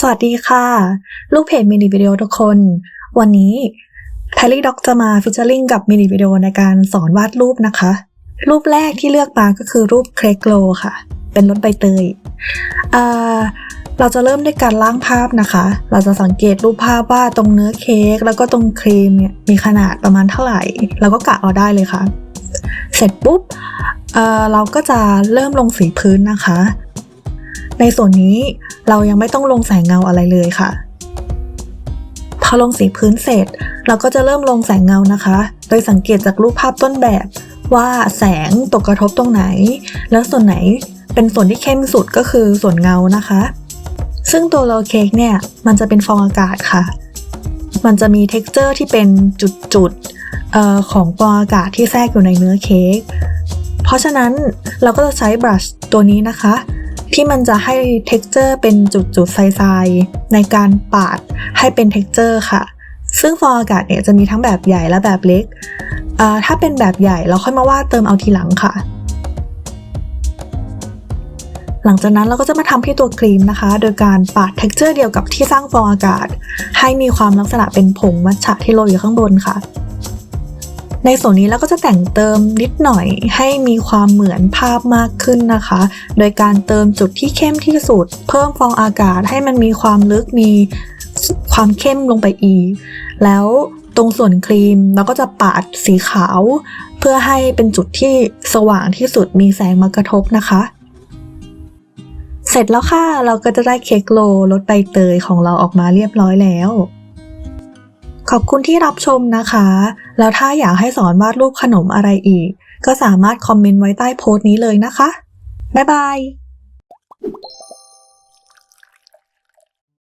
สวัสดีค่ะ ลูกเพจมินิวิดีโอทุกคน วันนี้แพลลี่ด็อกจะมาฟิชเชอร์ลิงกับมินิวิดีโอในการสอนวาดรูปนะคะ รูปแรกที่เลือกมาก็คือรูปเครกโลค่ะ เป็นรถใบเตยอ่าเราจะเริ่มด้วยการล่างภาพนะคะ เราจะสังเกตรูปภาพว่าตรงเนื้อเค้กแล้วก็ตรงครีมเนี่ยมีขนาดประมาณเท่าไหร่ เราก็กะเอาได้เลยค่ะ เสร็จปุ๊บเเราก็จะเริ่มลงสีพื้นนะคะ ในส่วนนี้เรายังไม่ต้องลงแสงเงาอะไรเลยค่ะ พอลงสีพื้นเสร็จ เราก็จะเริ่มลงแสงเงานะคะ โดยสังเกตจากรูปภาพต้นแบบว่าแสงตกกระทบตรงไหน แล้วส่วนไหนเป็นส่วนที่เข้มสุดก็คือส่วนเงานะคะ ซึ่งตัวโลเค้กเนี่ยมันจะเป็นฟองอากาศค่ะ มันจะมี t e x t อร์ที่เป็นจุดๆของฟองอากาศที่แทรกอยู่ในเนื้อเค้ก เพราะฉะนั้นเราก็จะใช้บรัชตัวนี้นะคะ ที่มันจะให้ texture เป็นจุดๆทรายๆ ในการปาดให้เป็น texture ค่ะ ซึ่งฟองอากาศเนี่ยจะมีทั้งแบบใหญ่และแบบเล็ก ถ้าเป็นแบบใหญ่เราค่อยมาวาดเติมเอาทีหลังค่ะ หลังจากนั้นเราก็จะมาทำที่ตัวครีมนะคะ โดยการปาด texture เดียวกับที่สร้างฟองอากาศ ให้มีความลักษณะเป็นผงมัทฉะที่โรยอยู่ข้างบนค่ะ ในส่วนนี้เราก็จะแต่งเติมนิดหน่อยให้มีความเหมือนภาพมากขึ้นนะคะ โดยการเติมจุดที่เข้มที่สุด เพิ่มฟองอากาศให้มันมีความลึกมีความเข้มลงไปอีก แล้วตรงส่วนครีมเราก็จะปาดสีขาว เพื่อให้เป็นจุดที่สว่างที่สุดมีแสงมากระทบนะคะ เสร็จแล้วค่ะ เราก็จะได้เค้กโลรสใบเตยของเราออกมาเรียบร้อยแล้ว ขอบคุณที่รับชมนะคะ แล้วถ้าอยากให้สอนวาดรูปขนมอะไรอีก ก็สามารถคอมเมนต์ไว้ใต้โพสต์นี้เลยนะคะ บ๊ายบาย